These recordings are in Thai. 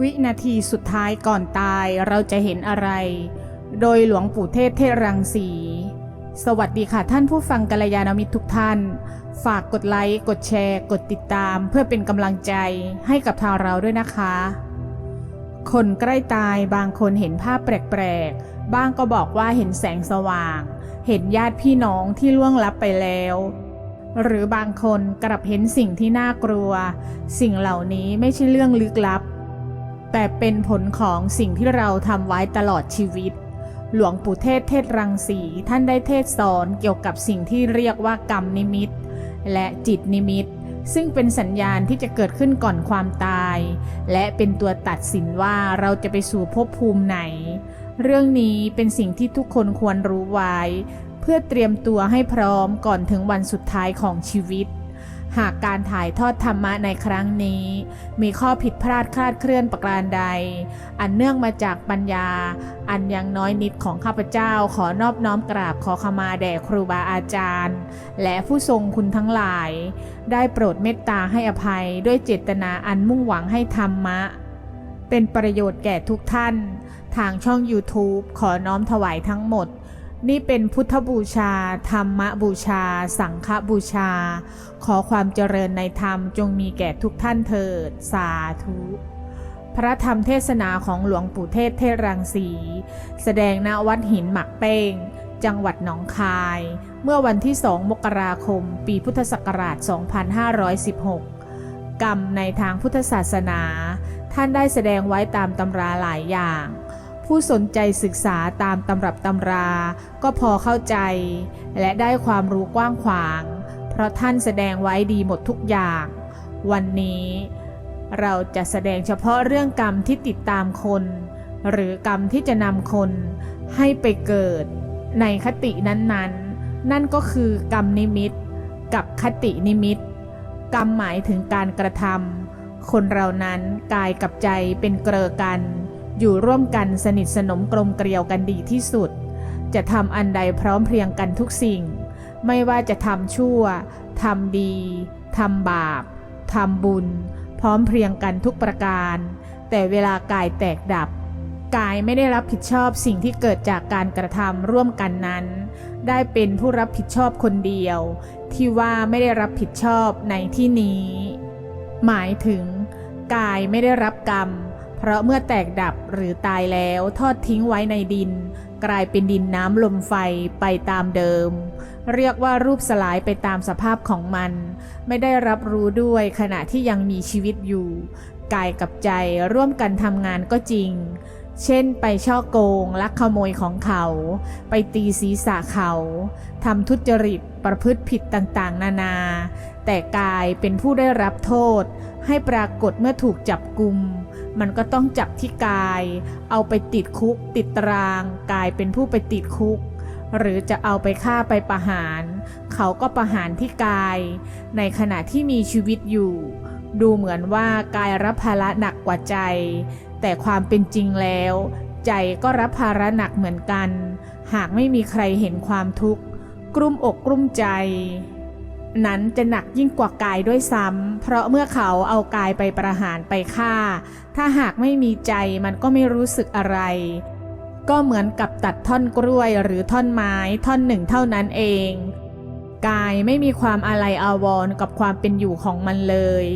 วินาทีสุดท้ายก่อนตายเราจะเห็นอะไร โดยหลวงปู่เทศเทศรังสี สวัสดีค่ะท่านผู้ฟังกัลยาณมิตรทุกท่าน ฝากกดไลค์ กดแชร์ กดติดตาม เพื่อเป็นกำลังใจให้กับทางเราด้วยนะคะ คนใกล้ตายบางคนเห็นภาพแปลกๆ บ้างก็บอกว่าเห็นแสงสว่าง เห็นญาติพี่น้องที่ล่วงลับไปแล้วหรือบางคนกลับเห็นสิ่งที่น่ากลัว สิ่งเหล่านี้ไม่ใช่เรื่องลึกลับ แต่เป็นผลของสิ่งที่เราทำไว้ตลอดชีวิต หลวงปู่เทศเทศรังสีท่านได้เทศสอนเกี่ยวกับสิ่งที่เรียกว่ากรรมนิมิต และจิตนิมิต ซึ่งเป็นสัญญาณที่จะเกิดขึ้นก่อนความตาย และเป็นตัวตัดสินว่าเราจะไปสู่ภพภูมิไหน เรื่องนี้เป็นสิ่งที่ทุกคนควรรู้ไว้ เพื่อเตรียมตัวให้พร้อมก่อนถึงวันสุดท้ายของชีวิต หากการถ่ายทอดธรรมะในครั้งนี้ มีข้อผิดพลาดคลาดเคลื่อนประการใด อันเนื่องมาจากปัญญา อันยังน้อยนิดของข้าพเจ้าขอนอบน้อมกราบขอขมาแด่ครูบาอาจารย์ และผู้ทรงคุณทั้งหลาย ได้โปรดเมตตาให้อภัยด้วยเจตนาอันมุ่งหวังให้ธรรมะ เป็นประโยชน์แก่ทุกท่าน ทางช่อง YouTube ขอน้อมถวายทั้งหมด นี่เป็นพุทธบูชา ธรรมบูชา สังฆบูชา ขอความเจริญในธรรมจงมีแก่ทุกท่านเถิด สาธุ พระธรรมเทศนาของหลวงปู่เทศเทศรังสี แสดงณวัดหินหมักเป้ง จังหวัดหนองคาย เมื่อวันที่ 2 มกราคม ปีพุทธศักราช 2516 กรรมในทางพุทธศาสนา ท่านได้แสดงไว้ตามตำราหลายอย่าง ผู้สนใจศึกษาตามตำรับตำรา ก็พอเข้าใจ และได้ความรู้กว้างขวาง เพราะท่านแสดงไว้ดีหมดทุกอย่าง วันนี้ เราจะแสดงเฉพาะเรื่องกรรมที่ติดตามคน หรือกรรมที่จะนำคนให้ไปเกิด ในคตินั้นๆนั่นก็คือกรรมนิมิต กับคตินิมิต กรรมหมายถึงการกระทำคนเรานั้นกายกับใจเป็นเกลอกัน อยู่ร่วมกันสนิทสนมกลมเกลียวกันดีที่สุด จะทำอันใดพร้อมเพรียงกันทุกสิ่ง ไม่ว่าจะทำชั่วทำดีทำบาปทำบุญ พร้อมเพรียงกันทุกประการ แต่เวลากายแตกดับ กายไม่ได้รับผิดชอบสิ่งที่เกิดจากการกระทำร่วมกันนั้น ได้เป็นผู้รับผิดชอบคนเดียว ที่ว่าไม่ได้รับผิดชอบในที่นี้ หมายถึง กายไม่ได้รับกรรม เพราะเมื่อแตกดับหรือตายแล้วทอดทิ้งไว้ในดิน กลายเป็นดินน้ำลมไฟไปตามเดิม เรียกว่ารูปสลายไปตามสภาพของมัน ไม่ได้รับรู้ด้วยขณะที่ยังมีชีวิตอยู่ กายกับใจร่วมกันทำงานก็จริง เช่นไปช่อโกง ลักขโมยของเขา ไปตีศีรษะเขาทำทุจริตประพฤติผิดต่างๆ นานา แต่กายเป็นผู้ได้รับโทษ ให้ปรากฏเมื่อถูกจับกุม มันก็ต้องจับที่กาย เอาไปติดคุก ติดตาราง กายเป็นผู้ไปติดคุก หรือจะเอาไปฆ่าไปประหาร เขาก็ประหารที่กาย ในขณะที่มีชีวิตอยู่ ดูเหมือนว่ากายรับภาระหนักกว่าใจ แต่ความเป็นจริงแล้ว ใจก็รับภาระหนักเหมือนกัน หากไม่มีใครเห็นความทุกข์ กลุ้มอกกลุ้มใจ นั้นจะหนักยิ่งกว่ากายด้วยซ้ำ เพราะเมื่อเขาเอากายไปประหารไปฆ่า ถ้าหากไม่มีใจมันก็ไม่รู้สึกอะไร ก็เหมือนกับตัดท่อนกล้วยหรือท่อนไม้ท่อนหนึ่งเท่านั้นเอง กายไม่มีความอาลัยอาวรณ์กับความเป็นอยู่ของมันเลย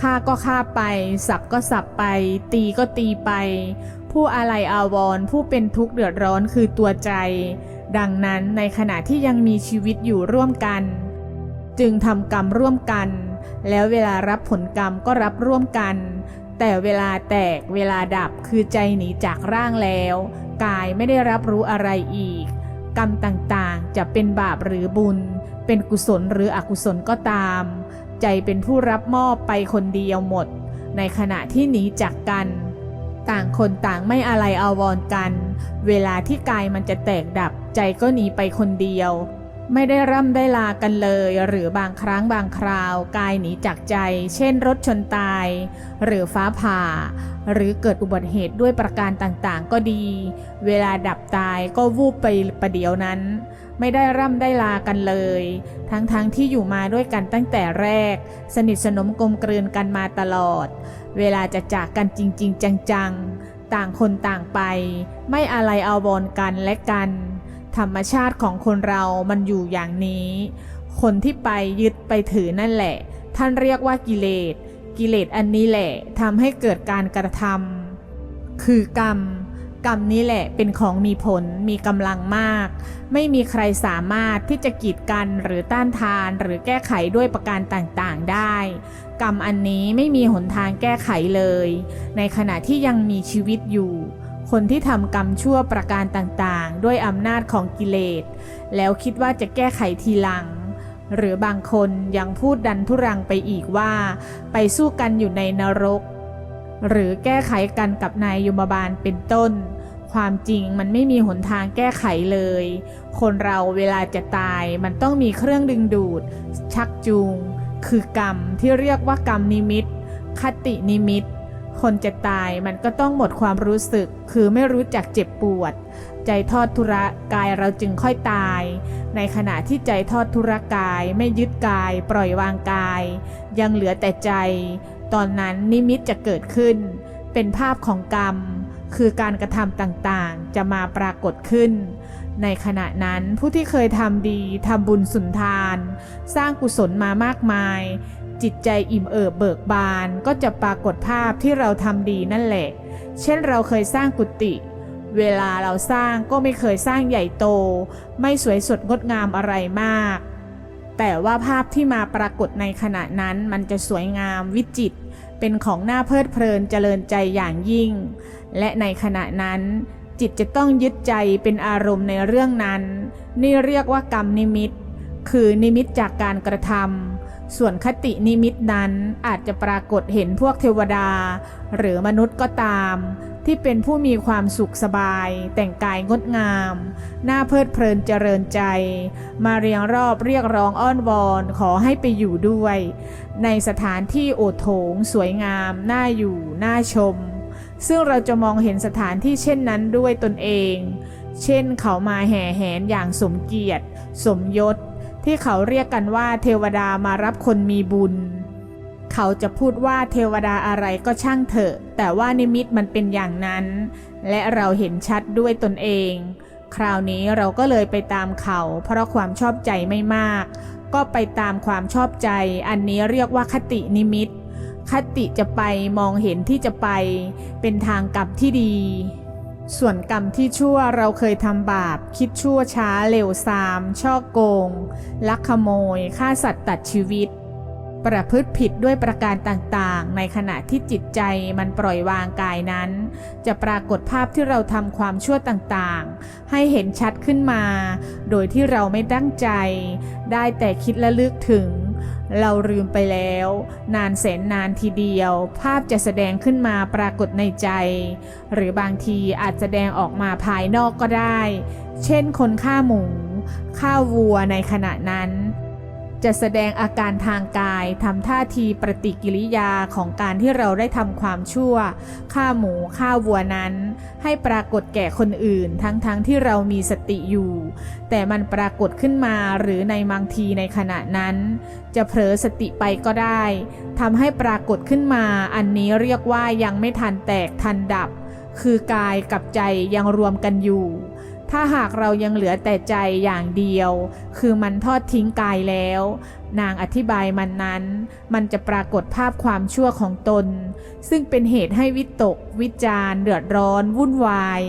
ฆ่าก็ฆ่าไป สับก็สับไป ตีก็ตีไป ผู้อาลัยอาวรณ์ผู้เป็นทุกข์เดือดร้อนคือตัวใจ ดังนั้นในขณะที่ยังมีชีวิตอยู่ร่วมกัน จึงทำกรรมร่วมกัน แล้วเวลารับผลกรรมก็รับร่วมกัน แต่เวลาแตกเวลาดับคือใจหนีจากร่างแล้ว กายไม่ได้รับรู้อะไรอีก กรรมต่างๆจะเป็นบาปหรือบุญ เป็นกุศลหรืออกุศลก็ตาม ใจเป็นผู้รับมอบไปคนเดียวหมด ในขณะที่หนีจากกัน ต่างคนต่างไม่อะไรอาวรณ์กัน เวลาที่กายมันจะแตกดับใจก็หนีไปคนเดียว ไม่ได้ร่ำได้ลากันเลย หรือบางครั้งบางคราวกายหนีจากใจ เช่นรถชนตาย หรือฟ้าผ่า หรือเกิดอุบัติเหตุด้วยประการต่างๆ ก็ดี เวลาดับตายก็วูบไปประเดี๋ยวนั้น ไม่ได้ร่ำได้ลากันเลย ทั้งๆทที่อยู่มาด้วยกันตั้งแต่แรก สนิทสนมกลมกลืนกันมาตลอด เวลาจะจากกันจริง ๆ จังๆ ต่างคนต่างไป ไม่อะไรเอาบอนกันและกัน ธรรมชาติของคนเรามันอยู่อย่างนี้ คนที่ไปยึดไปถือนั่นแหละ ท่านเรียกว่ากิเลส กิเลสอันนี้แหละทำให้เกิดการกระทำคือกรรม กรรมนี้แหละเป็นของมีผลมีกำลังมาก ไม่มีใครสามารถที่จะกีดกันหรือต้านทานหรือแก้ไขด้วยประการต่างๆได้ กรรมอันนี้ไม่มีหนทางแก้ไขเลย ในขณะที่ยังมีชีวิตอยู่ คนที่ทำกรรมชั่วประการต่างๆ ด้วยอำนาจของกิเลส แล้วคิดว่าจะแก้ไขทีหลัง หรือบางคนยังพูดดันทุรังไปอีกว่า ไปสู้กันอยู่ในนรก หรือแก้ไขกันกับนายยมบาลเป็นต้น ความจริงมันไม่มีหนทางแก้ไขเลย คนเราเวลาจะตายมันต้องมีเครื่องดึงดูด ชักจูง คือกรรมที่เรียกว่ากรรมนิมิต คตินิมิต คนจะตายมันก็ต้องหมดความรู้สึก คือไม่รู้จักเจ็บปวด ใจทอดทุระกายเราจึงค่อยตาย ในขณะที่ใจทอดทุระกายไม่ยึดกาย ปล่อยวางกาย ยังเหลือแต่ใจ ตอนนั้นนิมิตจะเกิดขึ้น เป็นภาพของกรรม คือการกระทำต่างๆ จะมาปรากฏขึ้น ในขณะนั้นผู้ที่เคยทำดีทำบุญสุนทาน สร้างกุศลมามากมาย จิตใจอิ่มเอิบเบิกบานก็จะปรากฏภาพที่เราทำดีนั่นแหละ เช่นเราเคยสร้างกุฏิเวลาเราสร้างก็ไม่เคยสร้างใหญ่โต ไม่สวยสดงดงามอะไรมาก แต่ว่าภาพที่มาปรากฏในขณะนั้นมันจะสวยงามวิจิต เป็นของน่าเพลิดเพลินเจริญใจอย่างยิ่ง และในขณะนั้น จิตจะต้องยึดใจเป็นอารมณ์ในเรื่องนั้น นี่เรียกว่ากรรมนิมิต คือนิมิตจากการกระทำส่วนคตินิมิตนั้นอาจจะปรากฏเห็นพวกเทวดา หรือมนุษย์ก็ตาม ที่เป็นผู้มีความสุขสบาย แต่งกายงดงามน่าเพลิดเพลินเจริญใจ มาเรียงรอบเรียกร้องอ้อนวอนขอให้ไปอยู่ด้วย ในสถานที่โอโถง สวยงาม น่าอยู่ น่าชม ซึ่งเราจะมองเห็นสถานที่เช่นนั้นด้วยตนเอง เช่นเขามาแห่แหนอย่างสมเกียรติ สมยศ ที่เขาเรียกกันว่าเทวดามารับคนมีบุญ เขาจะพูดว่าเทวดาอะไรก็ช่างเถอะ แต่ว่านิมิตมันเป็นอย่างนั้น และเราเห็นชัดด้วยตนเอง คราวนี้เราก็เลยไปตามเขา เพราะความชอบใจไม่มาก ก็ไปตามความชอบใจ อันนี้เรียกว่าคตินิมิต คติจะไปมองเห็นที่จะไป เป็นทางกลับที่ดี ส่วนกรรมที่ชั่วเราเคยทำบาป คิดชั่วช้าเร็วซาม ช่อโกง ลักขโมยฆ่าสัตว์ตัดชีวิต ประพฤติผิดด้วยประการต่างๆ ในขณะที่จิตใจมันปล่อยวางกายนั้น จะปรากฏภาพที่เราทำความชั่วต่างๆ ให้เห็นชัดขึ้นมา โดยที่เราไม่ตั้งใจ ได้แต่คิดและลึกถึง เราลืมไปแล้ว นานแสนนานทีเดียว ภาพจะแสดงขึ้นมาปรากฏในใจ หรือบางทีอาจแสดงออกมาภายนอกก็ได้ เช่นคนฆ่าหมูฆ่าวัวในขณะนั้น จะแสดงอาการทางกายทำท่าทีปฏิกิริยาของการที่เราได้ทำความชั่วฆ่าหมูฆ่าวัวนั้น ให้ปรากฏแก่คนอื่น ทั้งๆทที่เรามีสติอยู่ แต่มันปรากฏขึ้นมาหรือในบางทีในขณะนั้น จะเผลอสติไปก็ได้ทำให้ปรากฏขึ้นมา อันนี้เรียกว่ายังไม่ทันแตกทันดับ คือกายกับใจยังรวมกันอยู่ ถ้าหากเรายังเหลือแต่ใจอย่างเดียว คือมันทอดทิ้งกายแล้ว นางอธิบายมันนั้น มันจะปรากฏภาพความชั่วของตน ซึ่งเป็นเหตุให้วิตก วิจารเดือดร้อน วุ่นวาย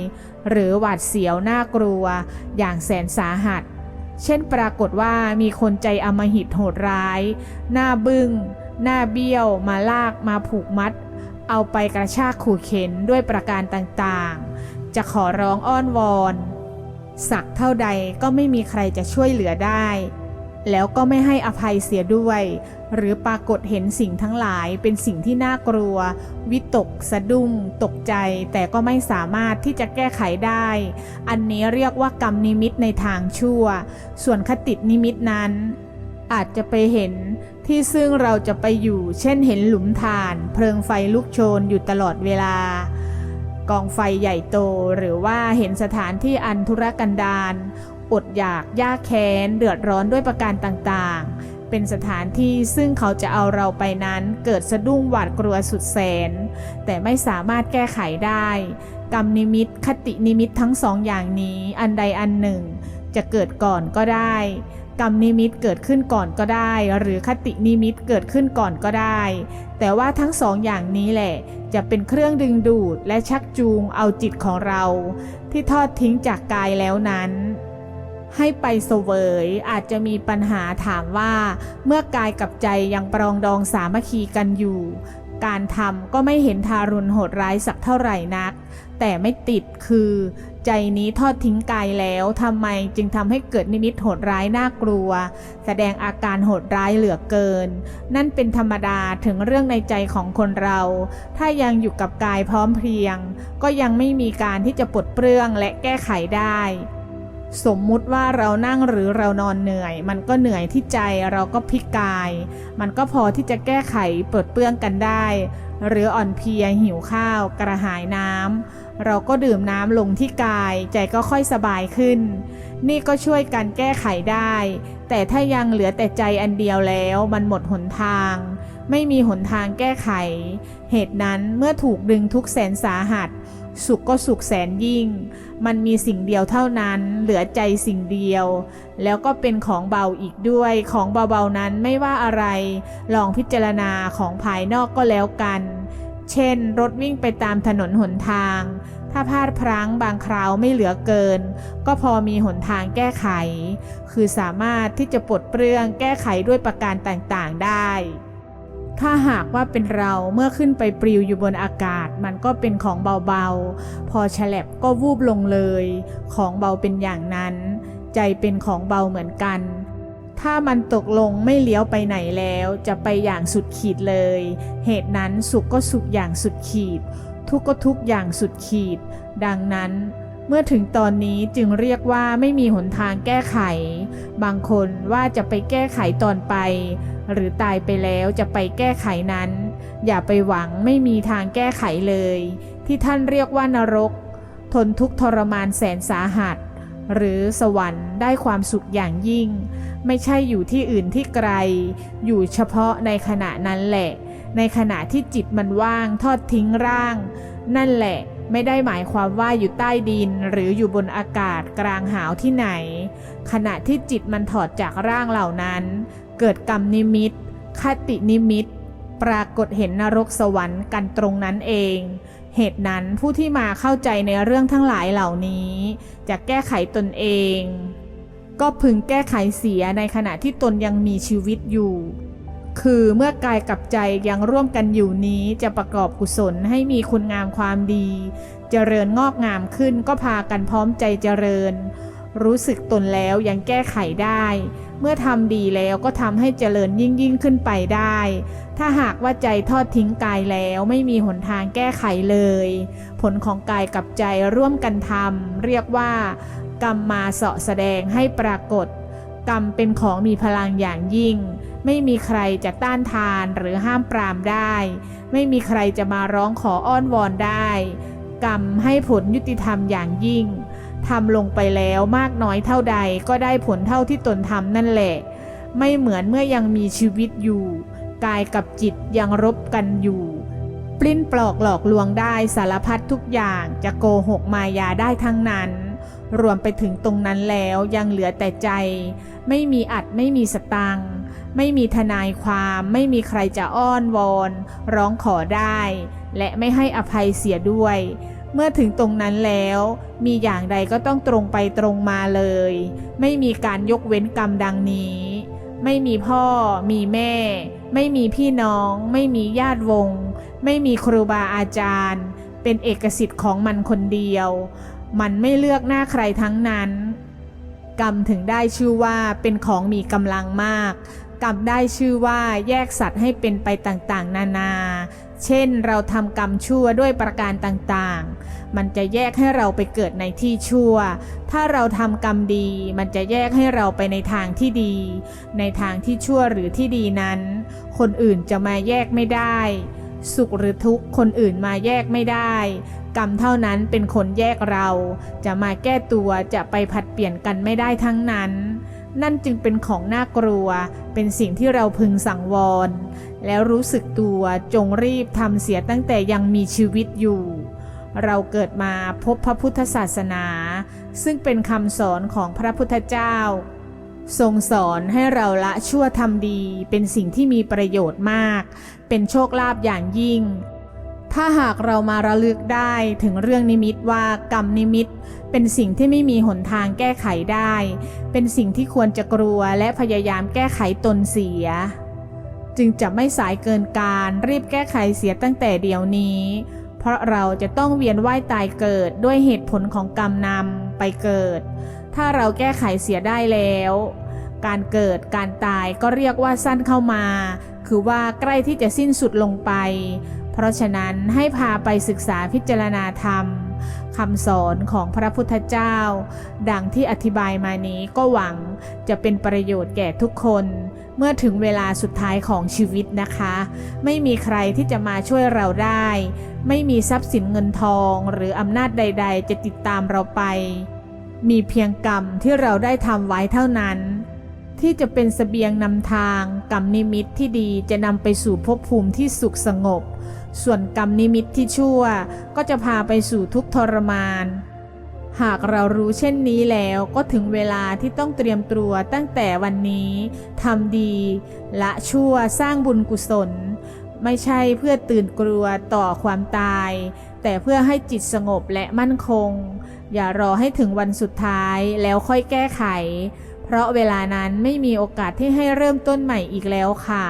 หรือหวาดเสียวน่ากลัว อย่างแสนสาหัส เช่นปรากฏว่ามีคนใจอมหิตโหดร้าย หน้าบึง้ง หน้าเบี้ยว มาลากมาผูกมัด เอาไปกระชากขู่เข็นด้วยประการต่างๆ จะขอร้องอ้อนวอน สักเท่าใดก็ไม่มีใครจะช่วยเหลือได้ แล้วก็ไม่ให้อภัยเสียด้วย หรือปรากฏเห็นสิ่งทั้งหลายเป็นสิ่งที่น่ากลัว วิตก สะดุ้ง ตกใจ แต่ก็ไม่สามารถที่จะแก้ไขได้ อันนี้เรียกว่ากรรมนิมิตในทางชั่ว ส่วนคตินิมิตนั้น อาจจะไปเห็นที่ซึ่งเราจะไปอยู่ เช่นเห็นหลุมฐาน เพลิงไฟลุกโชนอยู่ตลอดเวลา กองไฟใหญ่โตหรือว่าเห็นสถานที่อันธุรกันดารอดอยากยากแค้นเดือดร้อนด้วยประการต่างๆ เป็นสถานที่ซึ่งเขาจะเอาเราไปนั้นเกิดสะดุ้งหวาดกลัวสุดแสน แต่ไม่สามารถแก้ไขได้ กรรมนิมิตคตินิมิตทั้งสองอย่างนี้อันใดอันหนึ่ง จะเกิดก่อนก็ได้ กรรมนิมิตเกิดขึ้นก่อนก็ได้ หรือคตินิมิตเกิดขึ้นก่อนก็ได้ แต่ว่าทั้งสองอย่างนี้แหละ จะเป็นเครื่องดึงดูดและชักจูงเอาจิตของเรา ที่ทอดทิ้งจากกายแล้วนั้น ให้ไปเสวยอาจจะมีปัญหาถามว่า เมื่อกายกับใจยังปรองดองสามัคคีกันอยู่ การทำก็ไม่เห็นทารุณโหดร้ายสักเท่าไหร่นัก แต่ไม่ติดคือ ใจนี้ทอดทิ้งกายแล้วทำไมจึงทำให้เกิดนิมิตโหดร้ายน่ากลัว แสดงอาการโหดร้ายเหลือเกิน นั่นเป็นธรรมดาถึงเรื่องในใจของคนเรา ถ้ายังอยู่กับกายพร้อมเพรียง ก็ยังไม่มีการที่จะปลดเปลื้องและแก้ไขได้สมมุติว่าเรานั่งหรือเรานอนเหนื่อย มันก็เหนื่อยที่ใจเราก็พลิกกาย มันก็พอที่จะแก้ไขปลดเปลื้องกันได้ หรืออ่อนเพลียหิวข้าว กระหายน้ำ เราก็ดื่มน้ำลงที่กาย ใจก็ค่อยสบายขึ้น นี่ก็ช่วยกันแก้ไขได้ แต่ถ้ายังเหลือแต่ใจอันเดียวแล้วมันหมดหนทาง ไม่มีหนทางแก้ไข เหตุนั้นเมื่อถูกดึงทุกแสนสาหัส สุขก็สุขแสนยิ่ง มันมีสิ่งเดียวเท่านั้น เหลือใจสิ่งเดียว แล้วก็เป็นของเบาอีกด้วย ของเบาๆนั้นไม่ว่าอะไร ลองพิจารณาของภายนอกก็แล้วกันเช่น รถวิ่งไปตามถนนหนทาง ถ้าพลาดพลั้งบางคราวไม่เหลือเกิน ก็พอมีหนทางแก้ไข คือสามารถที่จะปลดเปลื้องแก้ไขด้วยประการต่างๆได้ถ้าหากว่าเป็นเราเมื่อขึ้นไปปลิวอยู่บนอากาศ มันก็เป็นของเบาๆ พอฉลับก็วูบลงเลย ของเบาเป็นอย่างนั้น ใจเป็นของเบาเหมือนกัน ถ้ามันตกลงไม่เลี้ยวไปไหนแล้ว จะไปอย่างสุดขีดเลย เหตุนั้นสุขก็สุขอย่างสุดขีด ทุกข์ก็ทุกข์อย่างสุดขีด ดังนั้นเมื่อถึงตอนนี้จึงเรียกว่าไม่มีหนทางแก้ไข บางคนว่าจะไปแก้ไขตอนไป หรือตายไปแล้วจะไปแก้ไขนั้น อย่าไปหวังไม่มีทางแก้ไขเลย ที่ท่านเรียกว่านรก ทนทุกข์ทรมานแสนสาหัส หรือสวรรค์ได้ความสุขอย่างยิ่ง ไม่ใช่อยู่ที่อื่นที่ไกล อยู่เฉพาะในขณะนั้นแหละ ในขณะที่จิตมันว่างทอดทิ้งร่าง นั่นแหละไม่ได้หมายความว่าอยู่ใต้ดินหรืออยู่บนอากาศกลางหาวที่ไหน ขณะที่จิตมันถอดจากร่างเหล่านั้น เกิดกรรมนิมิต คตินิมิต ปรากฏเห็นนรกสวรรค์กันตรงนั้นเอง เหตุนั้นผู้ที่มาเข้าใจในเรื่องทั้งหลายเหล่านี้ จะแก้ไขตนเอง ก็พึงแก้ไขเสียในขณะที่ตนยังมีชีวิตอยู่ คือเมื่อกายกับใจยังร่วมกันอยู่นี้จะประกอบกุศลให้มีคุณงามความดี เจริญงอกงามขึ้นก็พากันพร้อมใจเจริญ รู้สึกตนแล้วยังแก้ไขได้ เมื่อทำดีแล้วก็ทำให้เจริญยิ่งยิ่งขึ้นไปได้ ถ้าหากว่าใจทอดทิ้งกายแล้วไม่มีหนทางแก้ไขเลย ผลของกายกับใจร่วมกันทำเรียกว่ากรรมมาเสาะแสดงให้ปรากฏ กรรมเป็นของมีพลังอย่างยิ่ง ไม่มีใครจะต้านทานหรือห้ามปรามได้ ไม่มีใครจะมาร้องขออ้อนวอนได้ กรรมให้ผลยุติธรรมอย่างยิ่งทำลงไปแล้วมากน้อยเท่าใดก็ได้ผลเท่าที่ตนทำนั่นแหละ ไม่เหมือนเมื่อยังมีชีวิตอยู่ กายกับจิตยังรบกันอยู่ ปลิ้นปลอกหลอกลวงได้สารพัดทุกอย่างจะโกหกมายาได้ทั้งนั้น รวมไปถึงตรงนั้นแล้วยังเหลือแต่ใจ ไม่มีอัดไม่มีสตังไม่มีทนายความไม่มีใครจะอ้อนวอน ร้องขอได้ และไม่ให้อภัยเสียด้วย เมื่อถึงตรงนั้นแล้ว มีอย่างใดก็ต้องตรงไปตรงมาเลย ไม่มีการยกเว้นกรรมดังนี้ ไม่มีพ่อ มีแม่ ไม่มีพี่น้อง ไม่มีญาติวง ไม่มีครูบาอาจารย์ เป็นเอกสิทธิ์ของมันคนเดียว มันไม่เลือกหน้าใครทั้งนั้น กรรมถึงได้ชื่อว่าเป็นของมีกำลังมาก กรรมได้ชื่อว่าแยกสัตว์ให้เป็นไปต่างๆ นานา เช่นเราทำกรรมชั่วด้วยประการต่างๆ มันจะแยกให้เราไปเกิดในที่ชั่ว ถ้าเราทำกรรมดี มันจะแยกให้เราไปในทางที่ดี ในทางที่ชั่วหรือที่ดีนั้น คนอื่นจะมาแยกไม่ได้ สุขหรือทุกข์คนอื่นมาแยกไม่ได้ กรรมเท่านั้นเป็นคนแยกเรา จะมาแก้ตัวจะไปผัดเปลี่ยนกันไม่ได้ทั้งนั้น นั่นจึงเป็นของน่ากลัว เป็นสิ่งที่เราพึงสังวร แล้วรู้สึกตัวจงรีบทำเสียตั้งแต่ยังมีชีวิตอยู่ เราเกิดมาพบพระพุทธศาสนา ซึ่งเป็นคำสอนของพระพุทธเจ้า ทรงสอนให้เราละชั่วทำดี เป็นสิ่งที่มีประโยชน์มาก เป็นโชคลาภอย่างยิ่ง ถ้าหากเรามาระลึกได้ถึงเรื่องนิมิตว่ากรรมนิมิต เป็นสิ่งที่ไม่มีหนทางแก้ไขได้ เป็นสิ่งที่ควรจะกลัวและพยายามแก้ไขตนเสีย จึงจะไม่สายเกินการรีบแก้ไขเสียตั้งแต่เดี๋ยวนี้ เพราะเราจะต้องเวียนว่ายตายเกิดด้วยเหตุผลของกรรมนำไปเกิด ถ้าเราแก้ไขเสียได้แล้ว การเกิดการตายก็เรียกว่าสั้นเข้ามา คือว่าใกล้ที่จะสิ้นสุดลงไป เพราะฉะนั้นให้พาไปศึกษาพิจารณาธรรมคำสอนของพระพุทธเจ้า ดังที่อธิบายมานี้ก็หวังจะเป็นประโยชน์แก่ทุกคน เมื่อถึงเวลาสุดท้ายของชีวิตนะคะ ไม่มีใครที่จะมาช่วยเราได้ ไม่มีทรัพย์สินเงินทองหรืออำนาจใด ๆ จะติดตามเราไป มีเพียงกรรมที่เราได้ทำไว้เท่านั้น ที่จะเป็นเสบียงนำทางกรรมนิมิตที่ดีจะนำไปสู่ภพภูมิที่สุขสงบ ส่วนกรรมนิมิตที่ชั่วก็จะพาไปสู่ทุกทรมาน หากเรารู้เช่นนี้แล้วก็ถึงเวลาที่ต้องเตรียมตัวตั้งแต่วันนี้ทำดีละชั่วสร้างบุญกุศล ไม่ใช่เพื่อตื่นกลัวต่อความตาย แต่เพื่อให้จิตสงบและมั่นคง อย่ารอให้ถึงวันสุดท้ายแล้วค่อยแก้ไข เพราะเวลานั้นไม่มีโอกาสที่ให้เริ่มต้นใหม่อีกแล้วค่ะ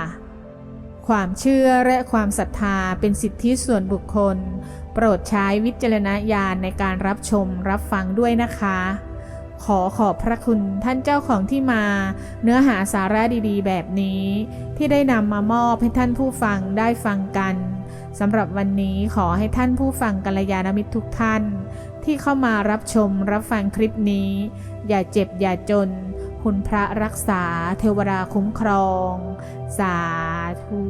ความเชื่อและความศรัทธาเป็นสิทธิส่วนบุคคล โปรดใช้วิจารณญาณในการรับชมรับฟังด้วยนะคะ ขอขอบพระคุณท่านเจ้าของที่มา เนื้อหาสาระดีๆ แบบนี้ ที่ได้นำมามอบให้ท่านผู้ฟังได้ฟังกันสำหรับวันนี้ขอให้ท่านผู้ฟังกัลยาณมิตรทุกท่าน ที่เข้ามารับชมรับฟังคลิปนี้ อย่าเจ็บอย่าจน คุณพระรักษาเทวดาคุ้มครอง สาธุ